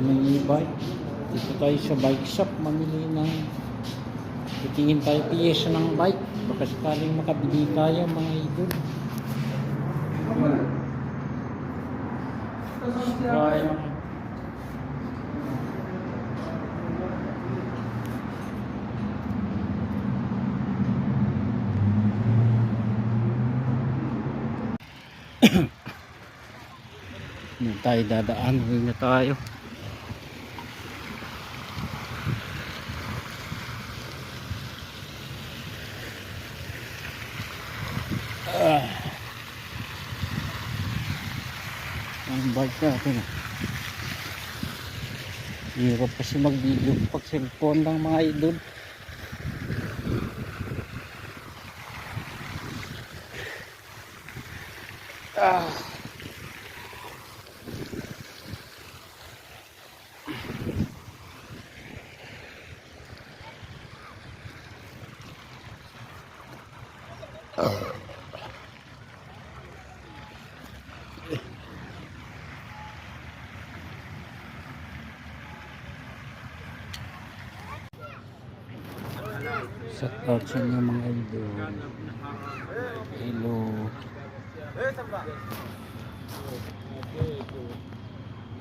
daming e-bike. Dito tayo sa bike shop, mamili ng titingin tayo piyesa ng bike. Baka sakaling makabili tayo mga idol. Hindi tayo dadaan, na tayo. Ah. Ang bike natin. ah. Hirap kasi mag-video pag cellphone lang mga idol. Ah. Shout out sa inyo mga idol. Hello.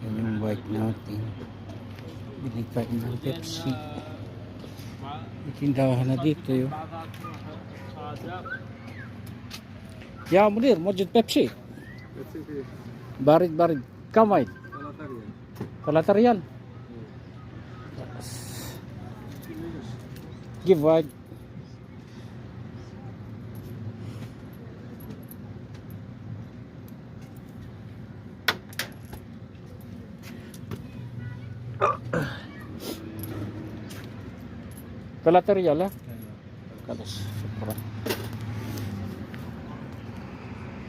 Yan yung bike natin. Bili ng Pepsi. May tindahan na dito yun. Ya Munir, mau jud Pepsi. Barid barid. Kamay. Palatarian. Give wide. Kalaterial ha? Kalas. Sobra.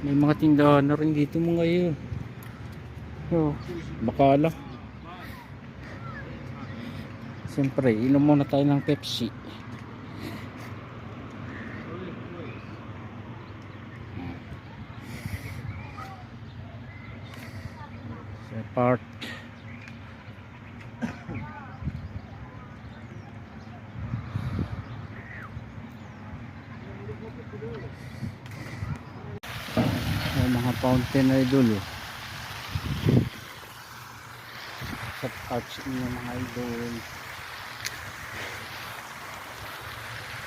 May mga tindahan na rin dito mga yun. Oh, bakala. Siyempre, inom muna tayo ng Pepsi. Sa park. May mga fountain na idol oh. Sa arch niyo mga idol.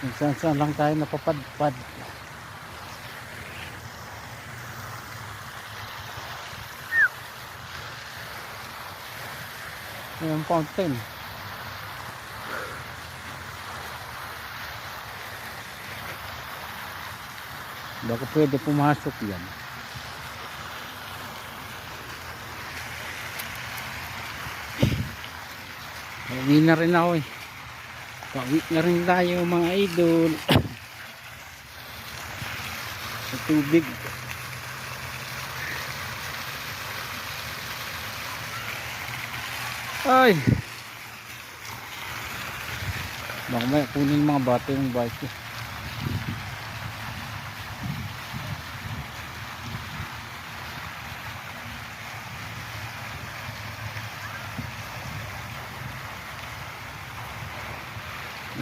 Minsan saan lang tayo napapadpad. Yung fountain. Baka pwede pumasok yan. Pauwi na rin ako eh. Pauwi na rin tayo mga idol. Sa tubig. Ay! Baka may kunin mga bata yung bike eh.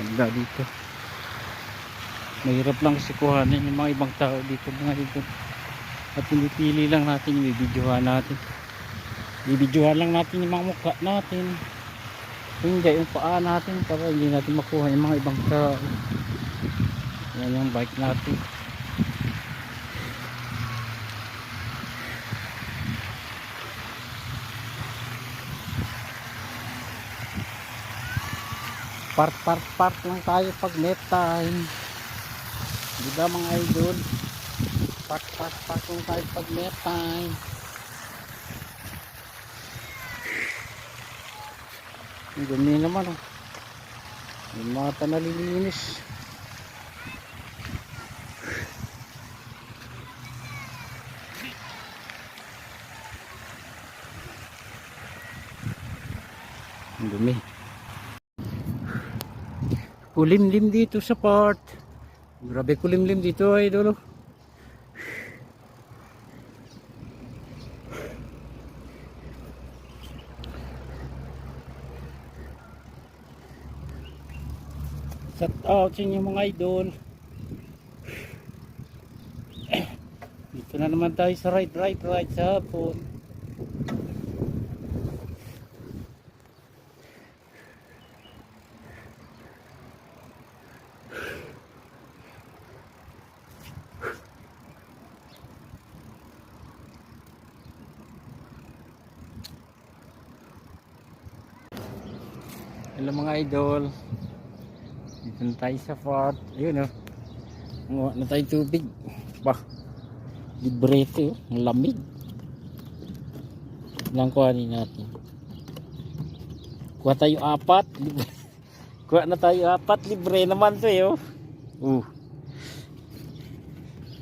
Ganda dito. Mahirap lang kasi kuhanin yung mga ibang tao dito mga dito. At pinipili lang natin yung bibidyohan natin. Bibidyohan lang natin yung mga mukha natin. Hindi yung paa natin para hindi natin makuha yung mga ibang tao. Yan yung bike natin. Park park park lang tayo pag net time. Di ba mga idol? Park park park lang tayo pag net time. Ang dumi naman oh. Yung mata nalilinis ang dumi kulimlim dito sa part. Grabe kulimlim dito ay idolo oh. shout out sa inyo mga idol. Dito na naman tayo sa right right right sa hapon. Hello mga idol. Dito na tayo sa fort. Ayun o. Oh. Nguha na tayo tubig. Bah. Libre ito. oh. Ang lamig. Ilang kuhanin natin. Kuha tayo apat. Libre. Kuha na tayo apat. Libre naman to eh. Oh. Uh.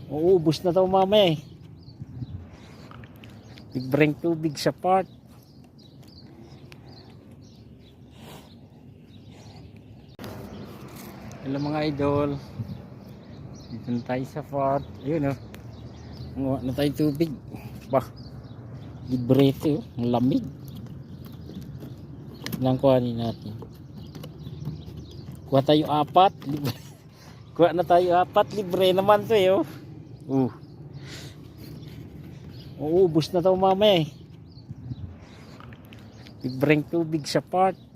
Uubos na to mamaya eh. Libreng tubig sa part. Hello mga idol. Dito na tayo sa fort. Ayun o. Oh. Nguha na tayo tubig. Bah. Libre ito. oh. Ang lamig. Ilang kuhanin natin. Kuha tayo apat. Libre. Kuha na tayo apat. Libre naman to eh. Oh. Uh. Uubos na to mamaya eh. Libreng tubig sa part.